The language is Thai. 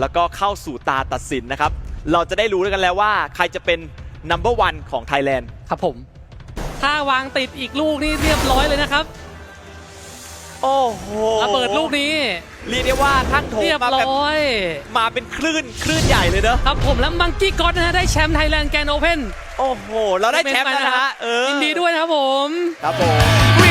แล้วก็เข้าสู่ตาตัดสินนะครับ เราจะได้รู้กันแล้วว่า ใครจะเป็น number one ของไทยแลนด์ครับผม ถ้าวางติดอีกลูกนี่เรียบร้อยเลยนะครับโอ้โหระเบิดลูกนี้ เรียกได้ว่าท่านโถมเรียบมาแบบร้อย มาเป็นคลื่นคลื่นใหญ่เลยเนอะครับผมแล้วมังกี้ก็อดนะฮะได้แชมป์ไทยแลนด์แกนโอเพนโอ้โห เราได้แชมป์แล้วนะฮะเออยินดีด้วยนะครับผม ครับผม